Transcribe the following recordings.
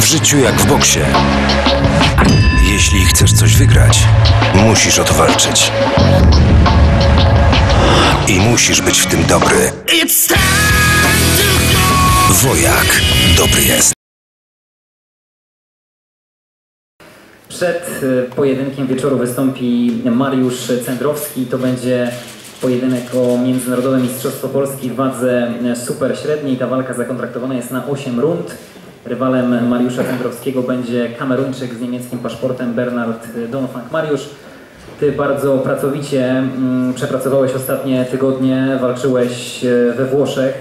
W życiu jak w boksie. Jeśli chcesz coś wygrać, musisz o to walczyć. I musisz być w tym dobry. Wojak dobry jest. Przed y, pojedynkiem wieczoru wystąpi Mariusz Cendrowski. To będzie pojedynek o Międzynarodowe Mistrzostwo Polski w wadze y, super średniej. Ta walka zakontraktowana jest na 8 rund. Rywalem Mariusza Cendrowskiego będzie Kameruńczyk z niemieckim paszportem Bernard Donofang. Mariusz, Ty bardzo pracowicie mm, przepracowałeś ostatnie tygodnie, walczyłeś y, we Włoszech.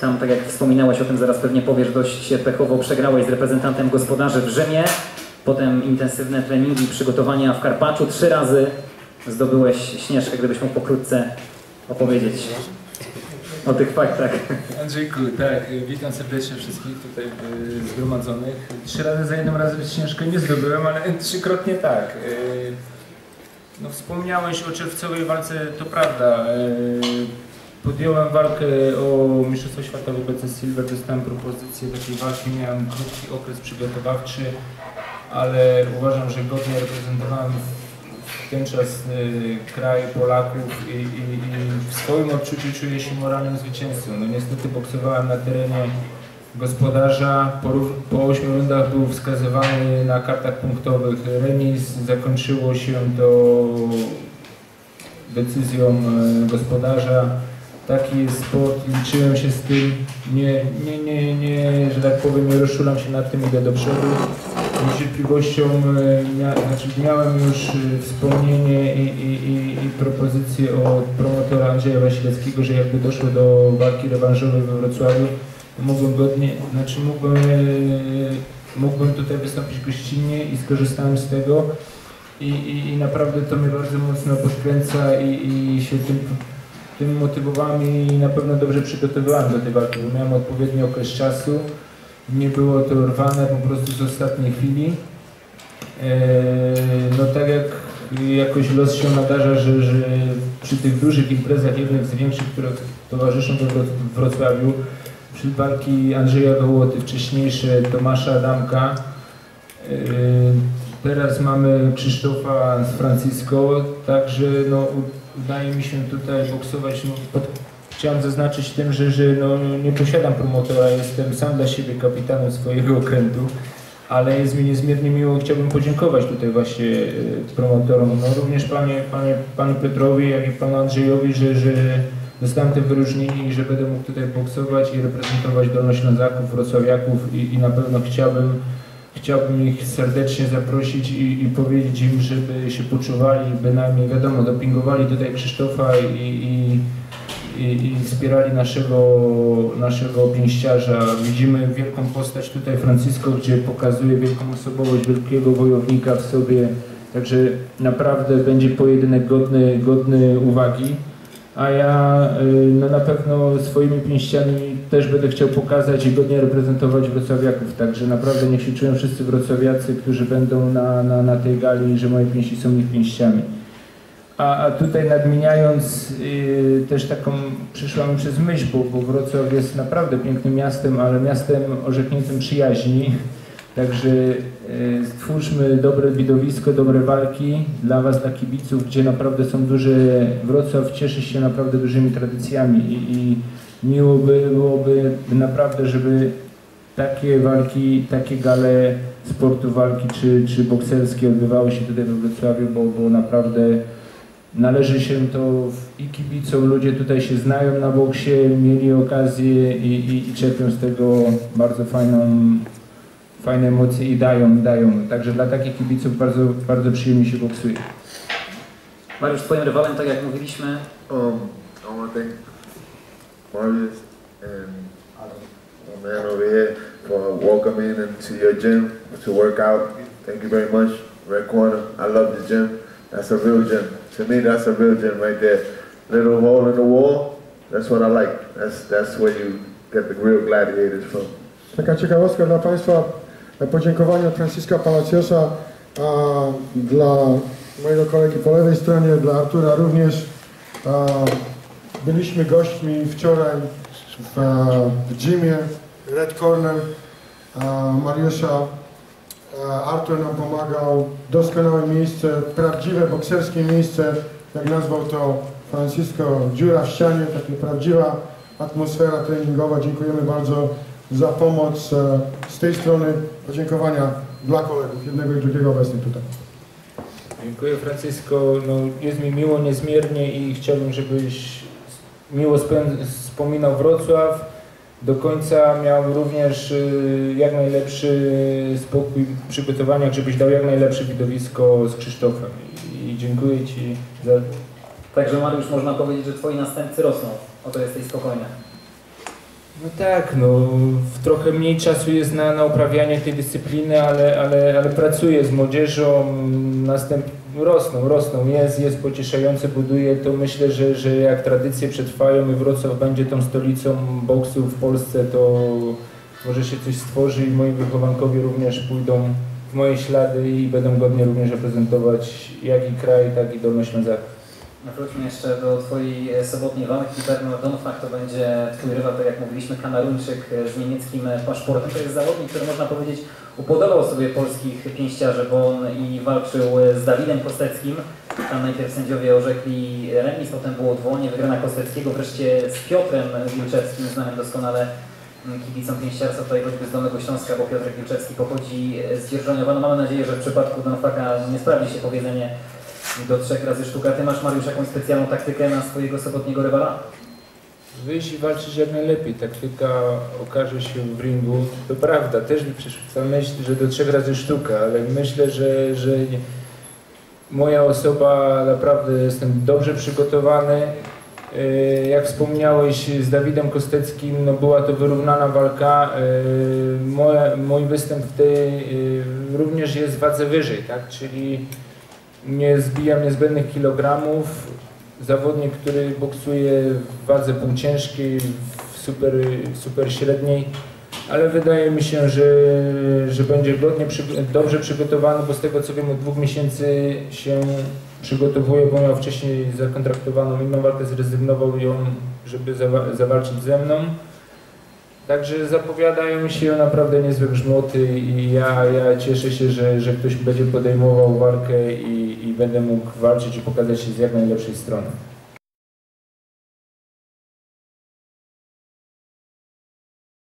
Tam, tak jak wspominałeś o tym, zaraz pewnie powiesz, dość pechowo przegrałeś z reprezentantem gospodarzy w Rzymie. Potem intensywne treningi, przygotowania w Karpaczu. Trzy razy zdobyłeś Śnieżkę, gdybyś mógł pokrótce opowiedzieć o tych faktach. Andrzejku, tak, witam serdecznie wszystkich tutaj y, zgromadzonych. Trzy razy za jednym razem Śnieżkę nie zdobyłem, ale trzykrotnie tak. Y, No wspomniałeś o czerwcowej walce, to prawda. Y, Podjąłem walkę o Mistrzostwo Świata w WBC Silver, dostałem propozycję takiej walki, miałem krótki okres przygotowawczy, ale uważam, że godnie reprezentowałem ten czas y, kraj Polaków i, i, i w swoim odczuciu czuję się moralnym zwycięzcą. No niestety boksowałem na terenie gospodarza, po, po 8 rundach był wskazywany na kartach punktowych remis, zakończyło się to decyzją e, gospodarza. Taki jest sport, liczyłem się z tym, nie, nie, nie, nie, że tak powiem, nie się nad tym, idę do przodu. Z niecierpliwością e, mia, znaczy miałem już e, wspomnienie i, i, i, i propozycję od promotora Andrzeja Wasilewskiego, że jakby doszło do walki rewanżowej we Wrocławiu, mógłbym godnie, znaczy mógłbym, e, mógłbym tutaj wystąpić gościnnie i skorzystałem z tego. I, i, I naprawdę to mnie bardzo mocno podkręca i, i się tym, tym motywowałem i na pewno dobrze przygotowywałem do tej walki, bo miałem odpowiedni okres czasu. Nie było to rwane po prostu z ostatniej chwili. Eee, no tak jak jakoś los się nadarza, że, że przy tych dużych imprezach, jednych z większych, które towarzyszą w Wrocławiu, przy walki Andrzeja Gołoty, wcześniejsze Tomasza Adamka, Yy, Teraz mamy Krzysztofa z Francisco, także no, udaje mi się tutaj boksować. No, pod, chciałem zaznaczyć tym, że, że no, nie posiadam promotora, jestem sam dla siebie kapitanem swojego okrętu, ale jest mi niezmiernie miło, chciałbym podziękować tutaj właśnie yy, promotorom, no, również panie, panie, panu Petrowi, jak i panu Andrzejowi, że, że dostałem te wyróżnienie i że będę mógł tutaj boksować i reprezentować Dolnoślązaków, Wrocławiaków i, i na pewno chciałbym Chciałbym ich serdecznie zaprosić i, i powiedzieć im, żeby się poczuwali, bynajmniej wiadomo, dopingowali tutaj Krzysztofa i, i, i, i wspierali naszego, naszego pięściarza. Widzimy wielką postać tutaj Francisco, gdzie pokazuje wielką osobowość wielkiego wojownika w sobie. Także naprawdę będzie pojedynek godny, godny uwagi. A ja y, no na pewno swoimi pięściami też będę chciał pokazać i godnie reprezentować wrocławiaków. Także naprawdę niech się czują wszyscy wrocławiacy, którzy będą na, na, na tej gali, że moje pięści są ich pięściami. A, a tutaj nadmieniając y, też taką przyszła mi przez myśl, bo, bo Wrocław jest naprawdę pięknym miastem, ale miastem orzekniętym przyjaźni. Także y, stwórzmy dobre widowisko, dobre walki dla Was, dla kibiców, gdzie naprawdę są duże. Wrocław cieszy się naprawdę dużymi tradycjami i, i miło by byłoby naprawdę, żeby takie walki, takie gale sportu walki czy, czy bokserskie odbywały się tutaj we Wrocławiu, bo, bo naprawdę należy się to w- i kibicom, ludzie tutaj się znają na boksie, mieli okazję i, i, i czerpią z tego bardzo fajną, fajne emocje i dają, dają. Także dla takich kibiców bardzo, bardzo przyjemnie się boksuje. Mariusz, Twoim rywalem, tak jak mówiliśmy, Um, I want to thank Marius and my man over here for welcoming into your gym to work out. Thank you very much, Red Corner. I love the gym. That's a real gym. To me, that's a real gym right there. Little hole in the wall. That's what I like. That's that's where you get the real gladiators from. Taka ciekawostka dla Państwa, podziękowanie od Franciska Palaciosa, a dla mojego kolegi po lewej stronie, dla Artura również. A, byliśmy gośćmi wczoraj w, w gymie Red Corner a, Mariusza. A, Artur nam pomagał, doskonałe miejsce, prawdziwe bokserskie miejsce, jak nazwał to Francisco, dziura w ścianie, taka prawdziwa atmosfera treningowa. Dziękujemy bardzo za pomoc e, z tej strony. Podziękowania dla kolegów, jednego i drugiego obecnych tutaj. Dziękuję Francisco. No, jest mi miło niezmiernie i chciałbym, żebyś miło wspominał Wrocław. Do końca miał również y, jak najlepszy spokój w przygotowaniach, żebyś dał jak najlepsze widowisko z Krzysztofem. I, dziękuję Ci za Także Mariusz, można powiedzieć, że twoi następcy rosną. O to jesteś spokojny. No tak, no trochę mniej czasu jest na, na uprawianie tej dyscypliny, ale, ale, ale pracuję z młodzieżą, następ, rosną, rosną, jest, jest pocieszające, buduje to. Myślę, że, że jak tradycje przetrwają i Wrocław będzie tą stolicą boksu w Polsce, to może się coś stworzy i moi wychowankowie również pójdą w moje ślady i będą godnie również reprezentować jak i kraj, tak i Dolny Ślązak. No Wróćmy jeszcze do Twojej e, sobotniej walki. Bernard Donfach to będzie Twój rywal, tak jak mówiliśmy, Kanaruńczyk e, z niemieckim e, paszportem. To jest zawodnik, który można powiedzieć upodobał sobie polskich pięściarzy, bo on i walczył e, z Dawidem Kosteckim. Tam najpierw sędziowie orzekli remis, potem było odwołanie, wygrana Kosteckiego, wreszcie z Piotrem Wilczewskim, znanym doskonale kibicom pięściarstwa tutaj choćby z Dolnego Śląska, bo Piotr Wilczewski pochodzi e, z Dzierżoniowa. No mamy nadzieję, że w przypadku Donfaka nie sprawdzi się powiedzenie do trzech razy sztuka. Ty masz, Mariusz, jakąś specjalną taktykę na swojego sobotniego rywala? Wyjść i walczyć jak najlepiej. Taktyka okaże się w ringu. To prawda, też mi przyszła myśl, że do trzech razy sztuka, ale myślę, że, że moja osoba naprawdę jestem dobrze przygotowany. Yy, Jak wspomniałeś z Dawidem Kosteckim, no była to wyrównana walka. Yy, Moje, mój występ w tej yy, również jest w wadze wyżej, tak? czyli nie zbijam niezbędnych kilogramów. Zawodnik, który boksuje w wadze półciężkiej, w super, super średniej, ale wydaje mi się, że, że będzie godnie, dobrze przygotowany, bo z tego co wiem od dwóch miesięcy się przygotowuje, bo miał wcześniej zakontraktowaną inną walkę, zrezygnował ją, żeby zawa- zawalczyć ze mną. Także zapowiadają się naprawdę niezłe grzmoty i ja, ja cieszę się, że, że ktoś będzie podejmował walkę i, i będę mógł walczyć i pokazać się z jak najlepszej strony.